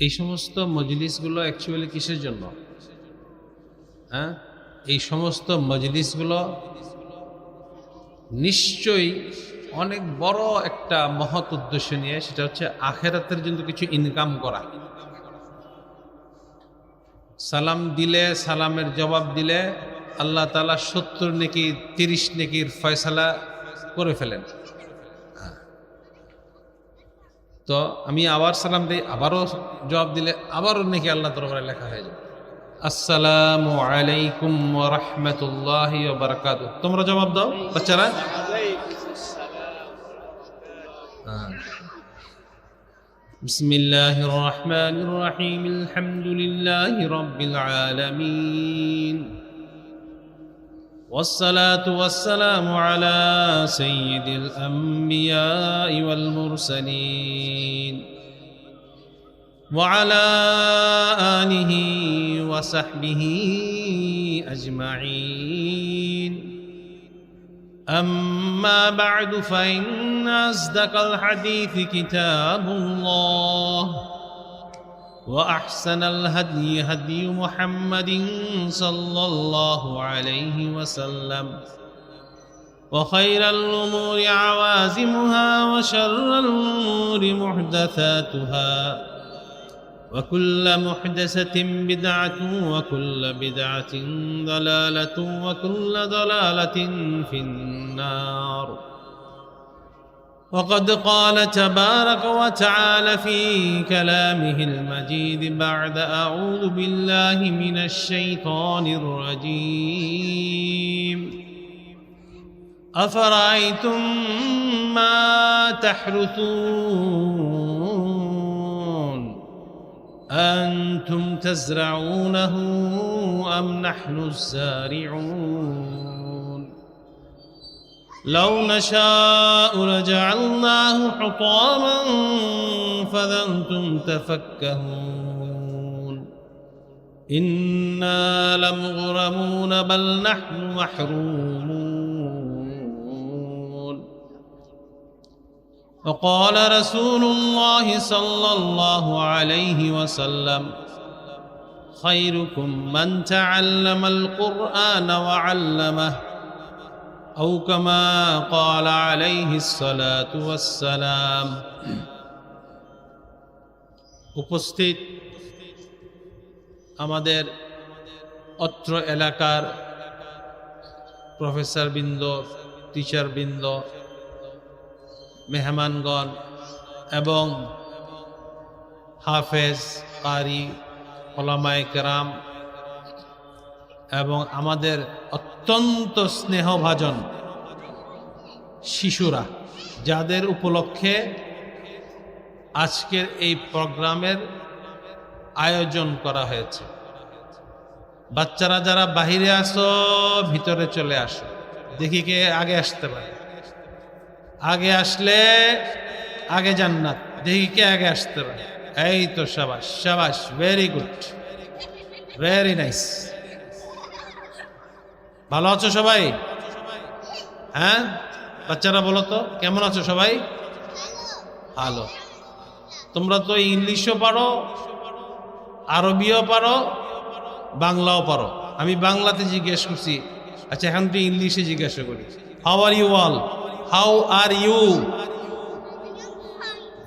এই সমস্ত মজলিসগুলো অ্যাকচুয়ালি কিসের জন্য? হ্যাঁ? এই সমস্ত মজলিসগুলো নিশ্চয়ই অনেক বড় একটা মহৎ উদ্দেশ্য নিয়ে সেটা হচ্ছে আখেরাতের জন্য কিছু ইনকাম করা। সালাম দিলে সালামের জবাব দিলে আল্লাহ তালা সত্তর নেকি, তিরিশ নেকির ফয়সালা করে ফেলেন হ্যাঁ। তো আমি আবার সালাম দিই আবারও জবাব দিলে আবারও নাকি আল্লাহ দরবারে লেখা হয়ে যাবে আসসালামু আলাইকুম ওয়া রাহমাতুল্লাহি ওয়া বারাকাতুহু তোমরা জবাব দাও বাচ্চারা آه. بسم الله الرحمن الرحيم الحمد لله رب العالمين والصلاة والسلام على سيد الأنبياء والمرسلين وعلى آله وصحبه أجمعين. أما بعد فإن أصدق الحديث كتاب الله. وأحسن الهدي هدي محمد صلى الله عليه وسلم وخير الأمور عوازمها وشر الأمور محدثاتها وكل محدثة بدعة وكل بدعة ضلالة وكل ضلالة في النار وقد قال تبارك وتعالى في كلامه المجيد بعد أعوذ بالله من الشيطان الرجيم. أفرأيتم ما تحرثون؟ أنتم تزرعونه أم نحن الزارعون؟ لو نشاء لجعلناه حطاما فظلتم تفكهون. إنا لمغرمون بل نحن محرومون. وقال رسول الله صلى الله عليه وسلم خيركم من تعلم القرآن وعلمه أو كما قال عليه الصلاة والسلام উপস্থিত আমাদের অত্র এলাকার প্রফেসর বৃন্দ টিচার বৃন্দ মেহমানগণ এবং হাফেজ কারি ওলামায় কেরাম এবং আমাদের অত্যন্ত স্নেহভাজন শিশুরা, যাদের উপলক্ষে আজকের এই প্রোগ্রামের আয়োজন করা হয়েছে। বাচ্চারা যারা বাহিরে আসো, ভিতরে চলে আসো। দেখি কে আগে আসতে পারে। আগে আসলে আগে জান্নাত। দেখি কে আগে আসতে পারে। এই তো সাবাস সাবাস ভেরি গুড ভেরি নাইস ভালো আছো সবাই? হ্যাঁ? বাচ্চারা বলো তো, কেমন আছো সবাই? ভালো। তোমরা তো ইংলিশও পারো, আরবিও পারো, বাংলাও পারো। আমি বাংলাতে জিজ্ঞেস করছি আচ্ছা এখন তুই ইংলিশে জিজ্ঞাসা করি। How are you all how are you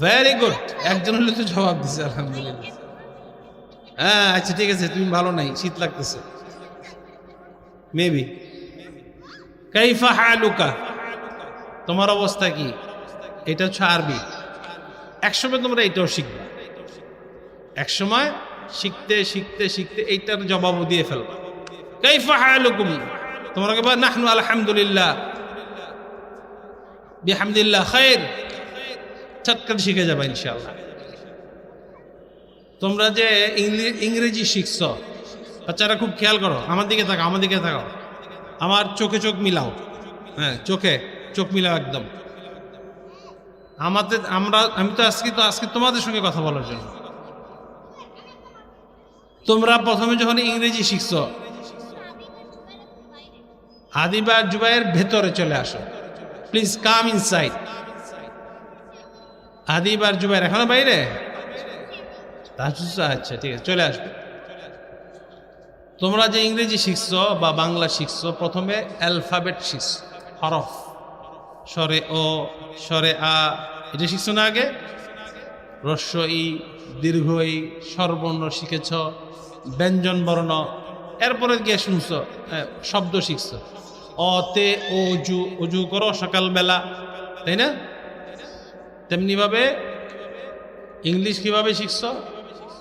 very good একজন হলে তো জবাব দিছে, আলহামদুলিল্লাহ। হ্যাঁ আচ্ছা ঠিক আছে, তুমি ভালো নাই, শীত লাগতেছে। মেবি কাইফা হালুকা? তোমার অবস্থা কি? এটা হচ্ছে আরবি। একসময় তোমরা এটাও শিখবে। একসময় শিখতে শিখতে শিখতে এইটার জবাবও দিয়ে ফেলবা। কাইফা হালুকুম? তোমরা নাহনু আলহামদুলিল্লাহ। বিহামদুলিল্লাহ খায়ের চটকান শিখে যাবে ইনশাল্লাহ তোমরা যে ইংরেজি শিখছ বাচ্চারা খুব খেয়াল করো, আমার দিকে থাকো আমার দিকে থাকো আমার চোখে চোখ মিলাও। হ্যাঁ চোখে চোখ মিলাও একদম। আমাদের, আমরা, আমি তো আজকে তো, আজকে তোমাদের সঙ্গে কথা বলার জন্য। তোমরা প্রথমে যখন ইংরেজি শিখছ হাদিবা জুবাইয়ের ভেতরে চলে আসো। প্লিজ কাম ইনসাইড হাদিব আর জুবাইর এখনও বাইরে? আচ্ছা ঠিক আছে, চলে আসবে। তোমরা যে ইংরেজি শিখছ বা বাংলা শিখছ, প্রথমে অ্যালফাবেট শিখছো। হরফ। স্বরে ও, স্বরে আ। এটা শিখছ না আগে? রস্য ই দীর্ঘ ই স্বরবর্ণ শিখেছ, ব্যঞ্জন বর্ণ। এরপরে গিয়ে শুনছ শব্দ শিখছো। অতে অজু অজু করো সকালবেলা, তাই না? তেমনিভাবে ইংলিশ কীভাবে শিখছ?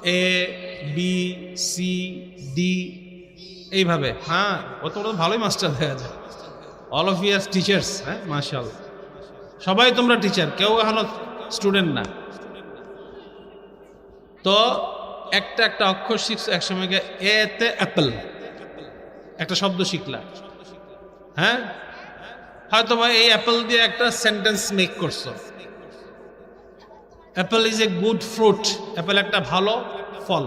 এ বি সি ডি এইভাবে। হ্যাঁ অত বড় ভালোই মাস্টার দেখা যায় অল অফ ইয়ার্স টিচার্স হ্যাঁ মার্শাল সবাই তোমরা টিচার কেউ এখনও স্টুডেন্ট না। তো একটা একটা অক্ষর শিখছো, একসময় এতে অ্যাপেল একটা শব্দ শিখলা। হ্যাঁ? হয়তো বা এই অ্যাপেল দিয়ে একটা সেন্টেন্স মেক করছ। Apple is a good fruit apple একটা ভালো ফল।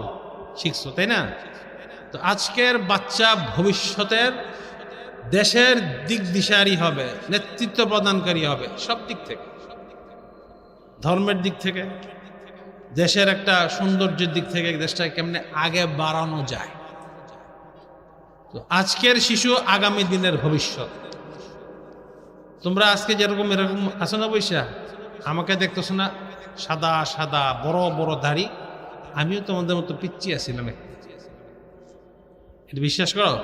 শিখছো, তাই না? তো আজকের বাচ্চা ভবিষ্যতের দেশের দিক দিশারি হবে, নেতৃত্ব প্রদানকারী হবে, সব দিক থেকে। ধর্মের দিক থেকে, দেশের একটা সৌন্দর্যের দিক থেকে দেশটাকে কেমনে আগে বাড়ানো যায়। তো আজকের শিশু আগামী দিনের ভবিষ্যৎ। তোমরা আজকে যেরকম এরকম আছো না বৈশা? আমাকে দেখতেছো না? সাদা সাদা, বড় বড় দাড়ি। আমিও তোমাদের মতো পিচ্ছি আছিলাম। এটা বিশ্বাস করো?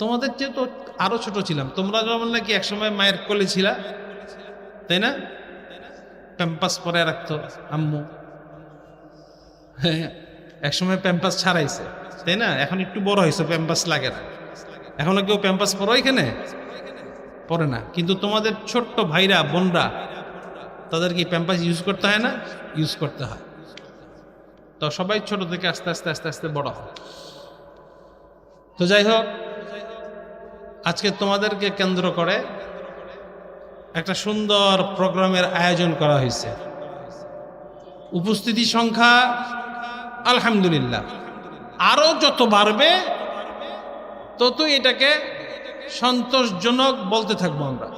তোমাদের চেয়ে তো আরও ছোট ছিলাম। তোমরা যেমন নাকি একসময় মায়ের কোলে ছিলা, তাই না? প্যাম্পাস পরে রাখতো আম্মু। একসময় প্যাম্পাস ছাড়াইছে, তাই না? এখন একটু বড় হয়েছে, প্যাম্পাস লাগে না। এখনও কেউ প্যাম্পাস পরো এখানে? পরে না। কিন্তু তোমাদের ছোট্ট ভাইরা, বোনরা, তাদের কি প্যাম্পাস ইউজ করতে হয় না? ইউজ করতে হয়। তো সবাই ছোট থেকে আস্তে আস্তে আস্তে আস্তে বড় হয়। তো যাই হোক, আজকে তোমাদেরকে কেন্দ্র করে একটা সুন্দর প্রোগ্রামের আয়োজন করা হয়েছে। উপস্থিতি সংখ্যা, আলহামদুলিল্লাহ। আরও যত বাড়বে, ততই এটাকে সন্তোষজনক বলতে থাকব আমরা।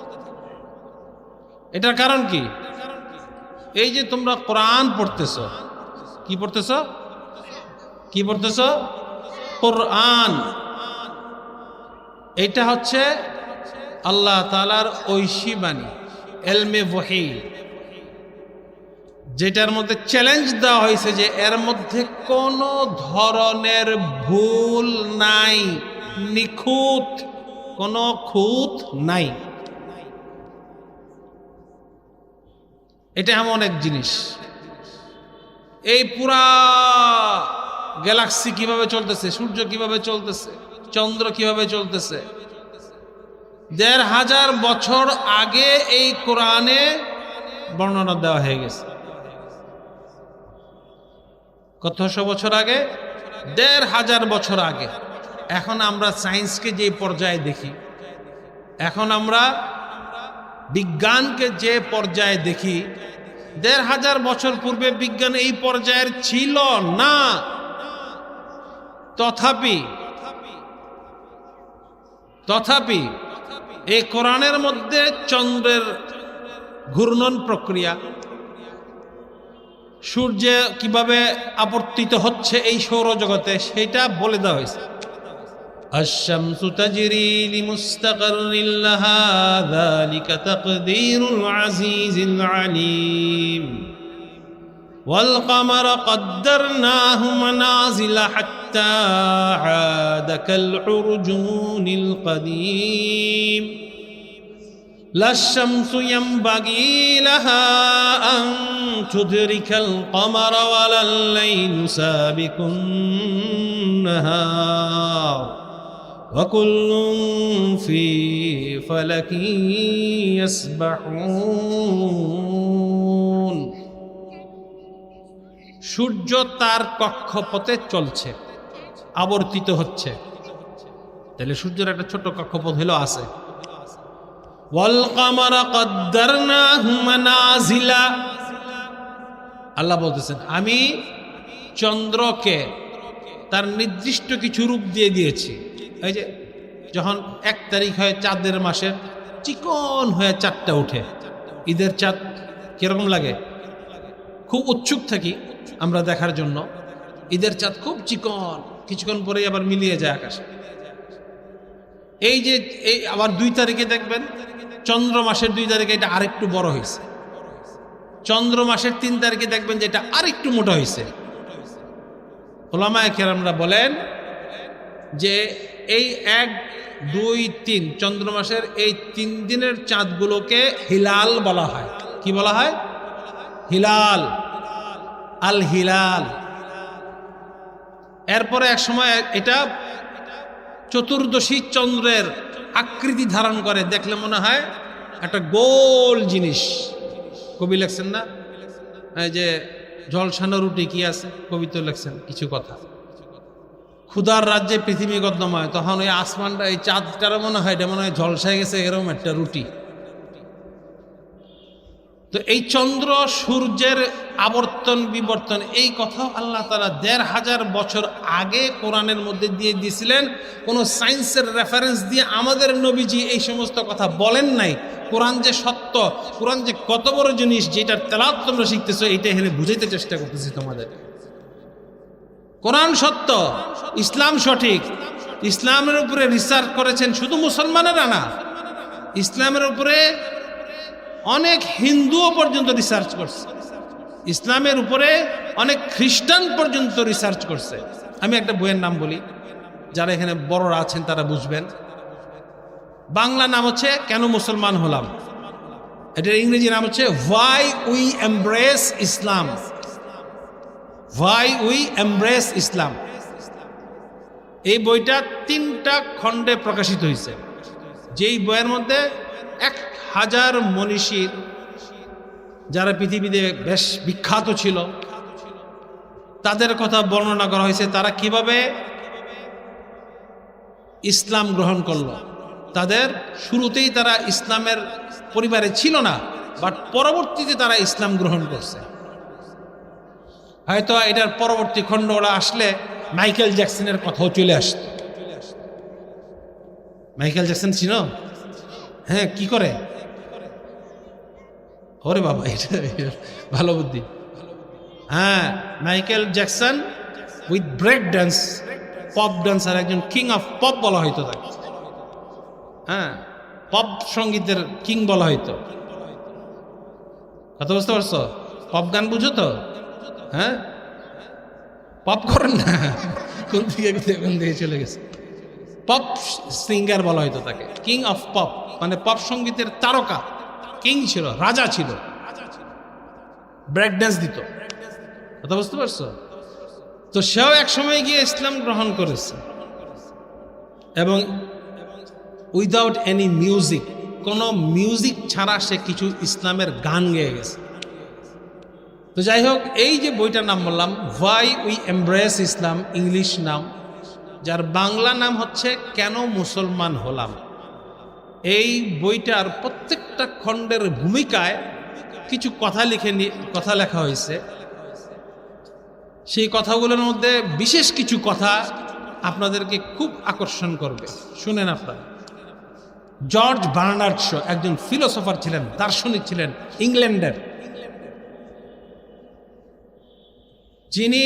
এটার কারণ কি? এই যে তোমরা কোরআন পড়তেছ কি পড়তেছ? কি পড়তেছ? কোরআন। এটা হচ্ছে আল্লাহ তালার ঐশী বাণী, এলমে ওহি যেটার মধ্যে চ্যালেঞ্জ দেওয়া হয়েছে যে এর মধ্যে কোনো ধরনের ভুল নাই, নিখুঁত, কোনো খুঁত নাই। এটা এমন এক জিনিস। এই পুরা গ্যালাক্সি কীভাবে চলতেছে? সূর্য কীভাবে চলতেছে? চন্দ্র কীভাবে চলতেছে? দেড় হাজার বছর আগে এই কোরআনে বর্ণনা দেওয়া হয়ে গেছে। কতশো বছর আগে? দেড় হাজার বছর আগে। এখন আমরা সায়েন্সকে যে পর্যায়ে দেখি, এখন আমরা বিজ্ঞানকে যে পর্যায়ে দেখি দেড় হাজার বছর পূর্বে বিজ্ঞান এই পর্যায়ের ছিল না। তথাপি তথাপি এই কোরআনের মধ্যে চন্দ্রের ঘূর্ণন প্রক্রিয়া, সূর্য কীভাবে আবর্তিত হচ্ছে এই সৌরজগতে সেটা বলে দেওয়া হয়েছে। الشمس تجري لمستقر لها ذلك تقدير العزيز العليم. والقمر قدرناه منازل حتى عاد كالعرجون القديم. لا الشمس ينبغي لها أن تدرك القمر ولا الليل سابق النهار. وكل في فلك يسبحون সূর্য তার কক্ষপথে চলছে আবর্তিত হচ্ছে তাহলে সূর্যের একটা ছোট কক্ষপথ হলো আছে ওয়ালকামার কদ্দারনাহু মানাজিলা আল্লাহ বলতেছেন আমি চন্দ্রকে তার নির্দিষ্ট কিছু রূপ দিয়ে দিয়েছি এই যে যখন এক তারিখ হয় চাঁদের মাসের চিকন হয়ে চাঁদটা উঠে ঈদের চাঁদ কীরকম লাগে? খুব উৎসুক থাকি আমরা দেখার জন্য। ঈদের চাঁদ খুব চিকন, কিছুক্ষণ পরেই আবার মিলিয়ে যায় আকাশে। এই যে, এই আবার দুই তারিখে দেখবেন, চন্দ্র মাসের দুই তারিখে এটা আরেকটু বড় হয়েছে। চন্দ্র মাসের তিন তারিখে দেখবেন যে এটা আরেকটু মোটা হয়েছে। ওলামায় কেরামরা বলেন যে এই এক, দুই, তিন। চন্দ্র মাসের এই তিন দিনের চাঁদগুলোকে হিলাল বলা হয়। কি বলা হয়? হিলাল। আল হিলাল। এরপরে এক সময় এটা চতুর্দশী চন্দ্রের আকৃতি ধারণ করে। দেখলে মনে হয় একটা গোল জিনিস। কবি লেখছেন না? যে জলসানো রুটি কি আছে? কবি তো লেখছেন কিছু কথা। ক্ষুদার রাজ্যে পৃথিবী গদ্যময়। তখন ওই আসমানটা, এই চাঁদটারও মনে হয়, এটা মনে হয় ঝলসায় গেছে, এরকম একটা রুটি। তো এই চন্দ্র, সূর্যের আবর্তন, বিবর্তন, এই কথাও আল্লাহ তালা দেড় হাজার বছর আগে কোরআনের মধ্যে দিয়ে দিয়েছিলেন। কোনো সায়েন্সের রেফারেন্স দিয়ে আমাদের নবীজি এই সমস্ত কথা বলেন নাই। কোরআন যে সত্য, কোরআন যে কত বড় জিনিস, যেটার তেলাত তোমরা শিখতেছো, এইটা এখানে বুঝাইতে চেষ্টা করতেছি তোমাদের কোরআন সত্য, ইসলাম সঠিক। ইসলামের উপরে রিসার্চ করেছেন শুধু মুসলমানেরা না। ইসলামের উপরে অনেক হিন্দুও পর্যন্ত রিসার্চ করছে। ইসলামের উপরে অনেক খ্রিস্টান পর্যন্ত রিসার্চ করছে। আমি একটা বইয়ের নাম বলি। যারা এখানে বড়রা আছেন তারা বুঝবেন। বাংলা নাম হচ্ছে কেন মুসলমান হলাম? এটার ইংরেজি নাম হচ্ছে why we embrace Islam why we embrace Islam এই বইটা তিনটা খণ্ডে প্রকাশিত হয়েছে। যেই বইয়ের মধ্যে এক হাজার মনীষীর যারা পৃথিবীতে বেশ বিখ্যাত ছিল, তাদের কথা বর্ণনা করা হয়েছে, তারা কীভাবে ইসলাম গ্রহণ করল। তাদের শুরুতেই তারা ইসলামের পরিবারে ছিল না বাট পরবর্তীতে তারা ইসলাম গ্রহণ করছে। হয়তো এটার পরবর্তী খণ্ড ওরা আসলে মাইকেল জ্যাকসনের কথাও চলে আসত। মাইকেল জ্যাকসন ছিল? হ্যাঁ কি করে? ওরে বাবা, এটা ভালো বুদ্ধি। হ্যাঁ Michael Jackson with break dance pop dancer একজন কিং অফ পপ বলা হয়তো তাকে। হ্যাঁ পপ সঙ্গীতের কিং বলা হয়তো কথা বুঝতে পারছ? পপ গান বুঝো তো? হ্যাঁ? পপ করেন না। কোন দিকে দিকে চলে গেছে। পপ সিঙ্গার বলা হয়তো তাকে। কিং অফ পপ মানে পপ সঙ্গীতের তারকা। কিং ছিল, রাজা ছিল। ব্রেক দিত। কথা বুঝতে পারছ? তো সেও এক সময় গিয়ে ইসলাম গ্রহণ করেছে। এবং উইদাউট এনি মিউজিক কোনো মিউজিক ছাড়া সে কিছু ইসলামের গান গেয়ে গেছে। তো যাই হোক, এই যে বইটার নাম বললাম why we embrace Islam English নাম, যার বাংলা নাম হচ্ছে কেন মুসলমান হলাম? এই বইটার প্রত্যেকটা খণ্ডের ভূমিকায় কিছু কথা লিখে কথা লেখা হয়েছে। সেই কথাগুলোর মধ্যে বিশেষ কিছু কথা আপনাদেরকে খুব আকর্ষণ করবে। শুনেন আপনারা। জর্জ বার্নার্ড শো একজন ফিলোসফার ছিলেন, দার্শনিক ছিলেন ইংল্যান্ডের যিনি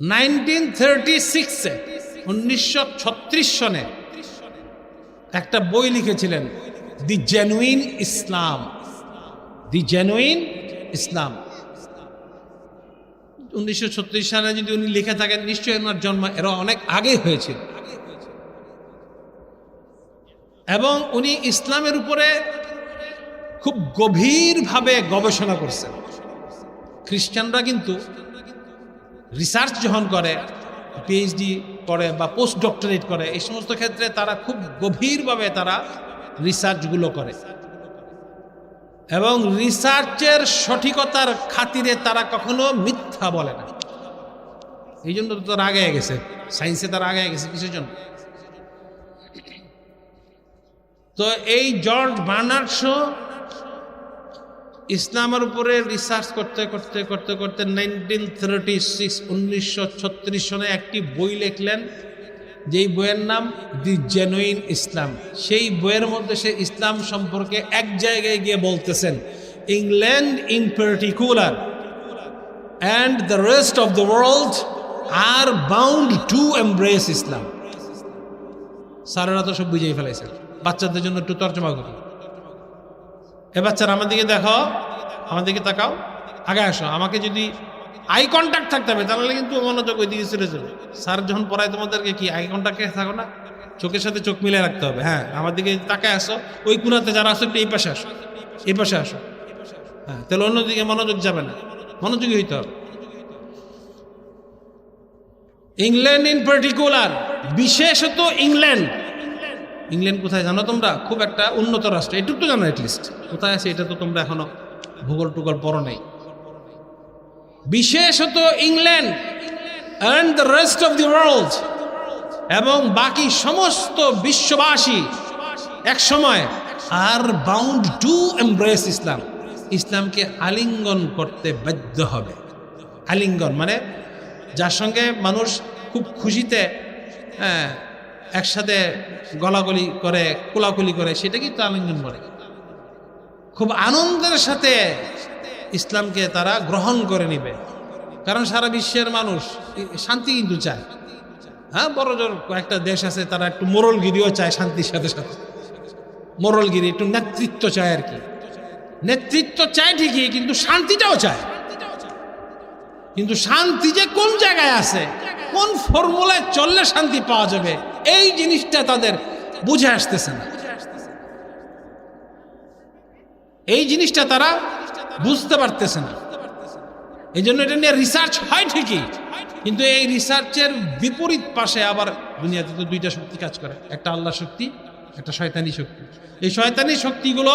নাইনটিন থার্টি সিক্সে উনিশশো ছত্রিশ সনে একটা বই লিখেছিলেন, দি জেনুইন ইসলাম। দি জেনুইন ইসলাম। উনিশশো ছত্রিশ সালে যদি উনি লিখে থাকেন, নিশ্চয়ই ওনার জন্ম এরা অনেক আগে হয়েছিল। এবং উনি ইসলামের উপরে খুব গভীরভাবে গবেষণা করছেন। খ্রিস্টানরা কিন্তু রিসার্চ যখন করে পিএইচডি করে বা পোস্ট ডক্টরেট করে, এই সমস্ত ক্ষেত্রে তারা খুব গভীরভাবে তারা রিসার্চগুলো করে। এবং রিসার্চের সঠিকতার খাতিরে তারা কখনো মিথ্যা বলে না। এই জন্য তো তারা আগে গেছে। সায়েন্সে তারা আগে গেছে কিসের জন্য? তো এই জর্জ বার্নার্ড শো ইসলামের উপরে রিসার্চ করতে করতে করতে করতে নাইনটিন থার্টি সিক্স উনিশশো ছত্রিশ সনে একটি বই লিখলেন, যেই বইয়ের নাম দি জেনুইন ইসলাম সেই বইয়ের মধ্যে সে ইসলাম সম্পর্কে এক জায়গায় গিয়ে বলতেছেন England in particular and the rest of the world are bound to embrace Islam স্যারেরা তো সব বুঝেই ফেলাইছেন। বাচ্চাদের জন্য একটু তর্জমা করি এ বাচ্চারা, আমার দিকে দেখো। আমার দিকে তাকাও। আগে আসো, আমাকে যদি আই কন্ট্যাক্ট থাকতে হবে, তাহলে কিন্তু মনোযোগ ওই দিকে চলে যাবে। স্যার যখন পড়ায় তোমাদেরকে কি আই কন্ট্যাক্টে থাকো না? চোখের সাথে চোখ মিলে রাখতে হবে হ্যাঁ। আমার দিকে তাকায় আসো, ওই কুনাতে যারা আসো, একটু এই পাশে আসো। এই পাশে আসো। হ্যাঁ তাহলে অন্যদিকে মনোযোগ যাবে না। মনোযোগী হইতে হবে। ইংল্যান্ড ইন পার্টিকুলার বিশেষত ইংল্যান্ড। ইংল্যান্ড কোথায় জানো তোমরা? খুব একটা উন্নত রাষ্ট্র। এটুকু তো জানো লিস্ট কোথায় আছে এটা তো তোমরা এখনও ভূগোল টুগোল পড়ো নেই। বিশেষত England and the rest of the world এবং বাকি সমস্ত বিশ্ববাসী এক সময় are bound to embrace Islam ইসলামকে আলিঙ্গন করতে বাধ্য হবে। আলিঙ্গন মানে যার সঙ্গে মানুষ খুব খুশিতে হ্যাঁ একসাথে গলাগলি করে, কোলাকুলি করে সেটাকেই তো আলিঙ্গন বলে। খুব আনন্দের সাথে ইসলামকে তারা গ্রহণ করে নিবে। কারণ সারা বিশ্বের মানুষ শান্তি কিন্তু চায়। হ্যাঁ বড় জোর কয়েকটা দেশ আছে, তারা একটু মোরলগিরিও চায় শান্তির সাথে সাথে। মোরলগিরি একটু নেতৃত্ব চায় আর কি। নেতৃত্ব চায় ঠিকই, কিন্তু শান্তিটাও চায়। কিন্তু শান্তি যে কোন জায়গায় আছে, কোন ফর্মুলায় চললে শান্তি পাওয়া যাবে এই জিনিসটা তাদের বুঝে আসতেছে না। এই জিনিসটা তারা বুঝতে পারতেছে না। এই জন্য এটা নিয়ে রিসার্চ হয় ঠিকই, কিন্তু এই রিসার্চের বিপরীত পাশে আবার দুনিয়াতে তো দুইটা শক্তি কাজ করে, একটা আল্লাহ শক্তি, একটা শয়তানি শক্তি। এই শয়তানি শক্তিগুলো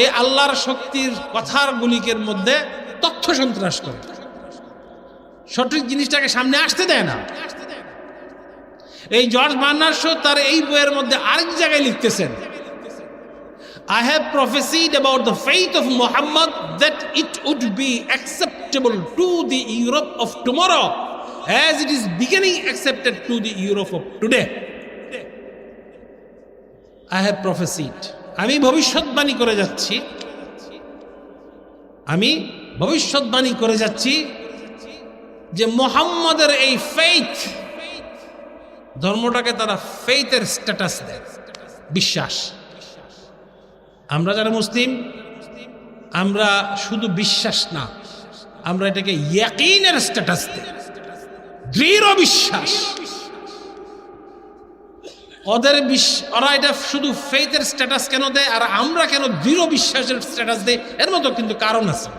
এই আল্লাহর শক্তির কথার গুলিকের মধ্যে তথ্য সন্ত্রাস করে। সঠিক জিনিসটাকে সামনে আসতে দেয় না। এই জর্জ বার্নার্স তার এই বইয়ের মধ্যে আরেক জায়গায় লিখতেছেন I have prophesied about the faith of Muhammad that it would be acceptable to the Europe of tomorrow as it is beginning accepted to the Europe of today I have prophesied আমি ভবিষ্যৎবাণী করে যাচ্ছি। আমি ভবিষ্যৎবাণী করে যাচ্ছি যে মোহাম্মদের এই ফেইথ ধর্মটাকে তারা ফেইথের স্ট্যাটাস দেয়। বিশ্বাস। আমরা যারা মুসলিম, আমরা শুধু বিশ্বাস না, আমরা এটাকে ইয়াকিনের স্ট্যাটাস দিই। দৃঢ় বিশ্বাস। ওদের ওরা এটা শুধু ফেইথের স্ট্যাটাস কেন দেয়, আর আমরা কেন দৃঢ় বিশ্বাসের স্ট্যাটাস দেয় এর মতো কিন্তু কারণ আছে।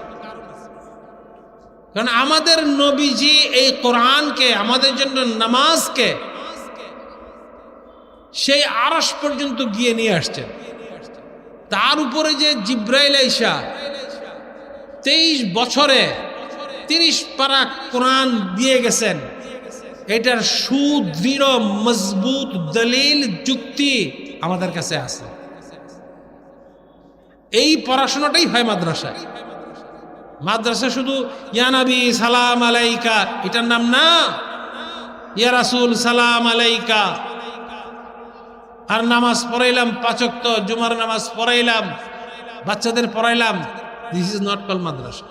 কারণ আমাদের নবীজি এই কোরআনকে, আমাদের জন্য নামাজকে সেই আরস পর্যন্ত গিয়ে নিয়ে আসছেন। তার উপরে যে জিব্রাইল আইসা, তেইশ বছরে তিরিশ পারা কোরআন দিয়ে গেছেন। এটার সুদৃঢ়, মজবুত দলিল, যুক্তি আমাদের কাছে আছে। এই পড়াশোনাটাই হয় মাদ্রাসায় মাদ্রাসা শুধু ইয়ানাবি সালাম আলাইকা এটার নাম না। ইয়া রাসুল, সালাম আলাইকা আর নামাজ পড়াইলাম পাচক্ত জুমার নামাজ পড়াইলাম, বাচ্চাদের পড়াইলাম। দিস ইজ নট কল মাদ্রাসা।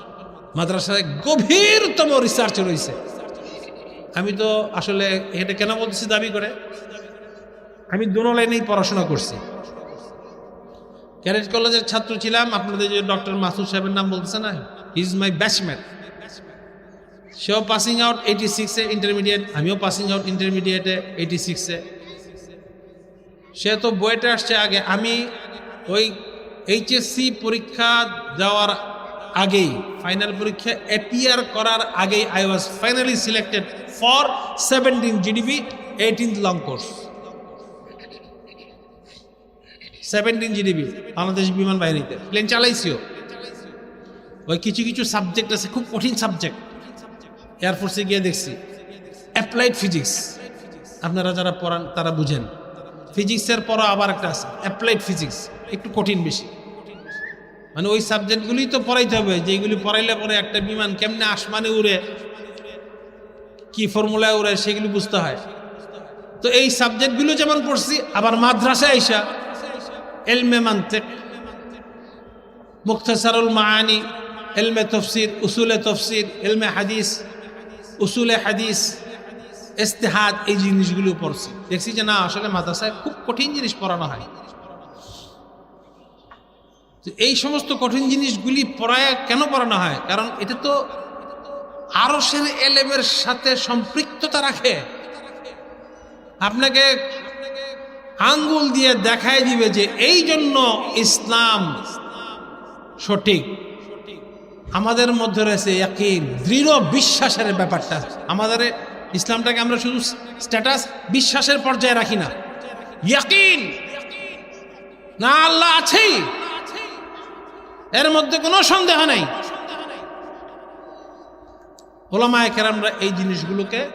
মাদ্রাসায় গভীরতম রিসার্চ রয়েছে। আমি তো আসলে এটা কেন বলতেছি দাবি করে? আমি দুনো লাইনেই পড়াশোনা করছি। ক্যারেজ কলেজের ছাত্র ছিলাম, আপনাদের যে ডক্টর মাসুদ সাহেবের নাম বলতেছে না? ইজ মাই ব্যাচমেট সেও পাসিং আউট এইটি সিক্সে ইন্টারমিডিয়েট আমিও পাসিং আউট ইন্টারমিডিয়েটে এইটি সিক্সে সে তো বইটা আসছে আগে। আমি ওই এইচএসসি পরীক্ষা দেওয়ার আগেই ফাইনাল পরীক্ষা অ্যাপিয়ার করার আগেই I was finally selected for seventeen GDP eighteenth long course seventeen GDP Bangladesh বিমান বাহিনীতে। প্লেন চালাইছিও। ওই কিছু কিছু সাবজেক্ট আছে, খুব কঠিন সাবজেক্ট এয়ারফোর্সে গিয়ে দেখছি। অ্যাপ্লাইড ফিজিক্স আপনারা যারা পড়ান, তারা বুঝেন। ফিজিক্সের পরও আবার একটা আছে অ্যাপ্লাইড ফিজিক্স একটু কঠিন বেশি। মানে ওই সাবজেক্টগুলি তো পড়াইতে হবে যেগুলি পড়াইলে পরে একটা বিমান কেমনে আসমানে উড়ে, কি ফর্মুলায় উড়ে, সেগুলি বুঝতে হয়। তো এই সাবজেক্টগুলো যেমন পড়ছি, আবার মাদ্রাসায় আইসা, এলমে মানতে মুক্তাসারুল মাআনি, এলমে তফসির, উসুলে তফসির, এলমে হাদিস, উসুলে হাদিস ইস্তেহাদ এই জিনিসগুলো পড়ছি। দেখছি যে না, আসলে মাদ্রাসায় খুব কঠিন জিনিস পড়ানো হয়। তো এই সমস্ত কঠিন জিনিসগুলি পড়ায় কেন পড়ানো হয়? কারণ এটা তো আরসের এলেমের সাথে সম্পৃক্ততা রাখে। আপনাকে আঙ্গুল দিয়ে দেখায় দিবে যে এই জন্য ইসলাম সঠিক। আমাদের মধ্যে রয়েছে একই দৃঢ় বিশ্বাসের ব্যাপারটা। আমাদের ইসলামটাকে আমরা শুধু স্ট্যাটাস বিশ্বাসের পর্যায়ে রাখি না। ইয়াকিন! না, আল্লাহ আছেই। এর মধ্যে কোনো সন্দেহ নেই। ওলামায় কেরামরা এই জিনিসগুলোকে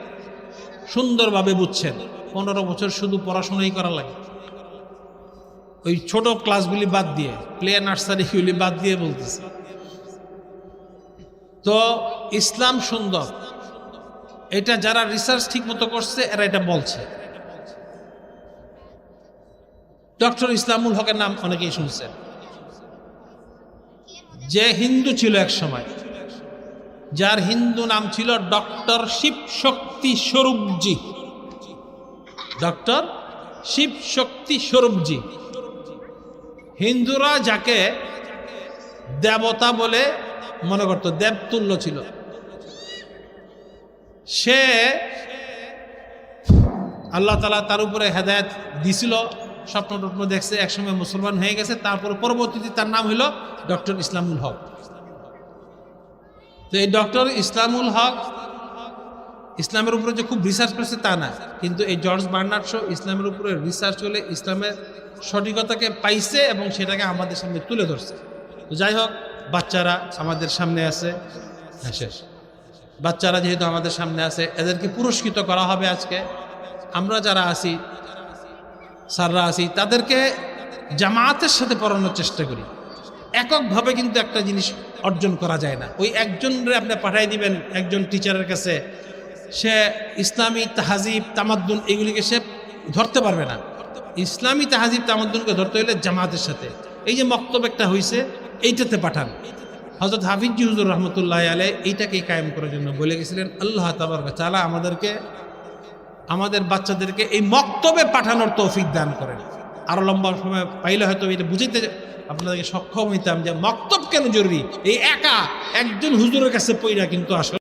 সুন্দরভাবে বুঝছেন। পনেরো বছর শুধু পড়াশোনাই করা লাগে। ওই ছোট ক্লাসগুলি বাদ দিয়ে প্লে নার্সারিগুলি বাদ দিয়ে বলতেছে। তো ইসলাম সুন্দর। এটা যারা রিসার্চ ঠিক মতো করছে, এরা এটা বলছে। ডক্টর ইসলামুল হকের নাম অনেকেই শুনছেন। যে হিন্দু ছিল এক সময়, যার হিন্দু নাম ছিল ডক্টর শিব শক্তি স্বরূপজি। ডক্টর শিব শক্তি স্বরূপজি। হিন্দুরা যাকে দেবতা বলে মনে করত, দেবতুল্য ছিল। সে আল্লাহ তালা তার উপরে হেদায়ত দিছিল, স্বপ্ন টপ্ন দেখছে, একসময় মুসলমান হয়ে গেছে, তারপর পরবর্তীতে তার নাম হলো ডক্টর ইসলামুল হক। তো এই ডক্টর ইসলামুল হক ইসলামের উপরে যে খুব রিসার্চ করেছে তা না, কিন্তু এই জর্জ বার্নার্ড শো ইসলামের উপরে রিসার্চ হলে ইসলামের সঠিকতাকে পাইছে এবং সেটাকে আমাদের সামনে তুলে ধরছে। তো যাই হোক, বাচ্চারা আমাদের সামনে আছে। হ্যাঁ শেষ। বাচ্চারা যেহেতু আমাদের সামনে আছে, এদেরকে পুরস্কৃত করা হবে আজকে। আমরা যারা আছি, স্যাররা আছি, তাদেরকে জামায়াতের সাথে পড়ানোর চেষ্টা করি। এককভাবে কিন্তু একটা জিনিস অর্জন করা যায় না। ওই একজনরে আপনি পাঠাই দিবেন একজন টিচারের কাছে, সে ইসলামী তাহাজিব, তামাদ্দুন এগুলিকে সে ধরতে পারবে না। ইসলামী তাহাজিব, তামাদ্দুনকে ধরতে হলে জামাতের সাথে। এই যে মক্তব একটা হয়েছে এইটাতে পাঠান। হজরত হাফিজ হুজুর রহমতুল্লাহ আলে এইটাকেই কায়েম করার জন্য বলে গেছিলেন, আল্লাহ তাবার চালা আমাদেরকে, আমাদের বাচ্চাদেরকে এই মক্তবে পাঠানোর তৌফিক দান করেন। আরও লম্বা সময় পাইলে হয়তো এটা বুঝিতে আপনাদেরকে সক্ষম হইতাম যে মক্তব কেন জরুরি? এই একা একজন হুজুরের কাছে পইরা কিন্তু আসলে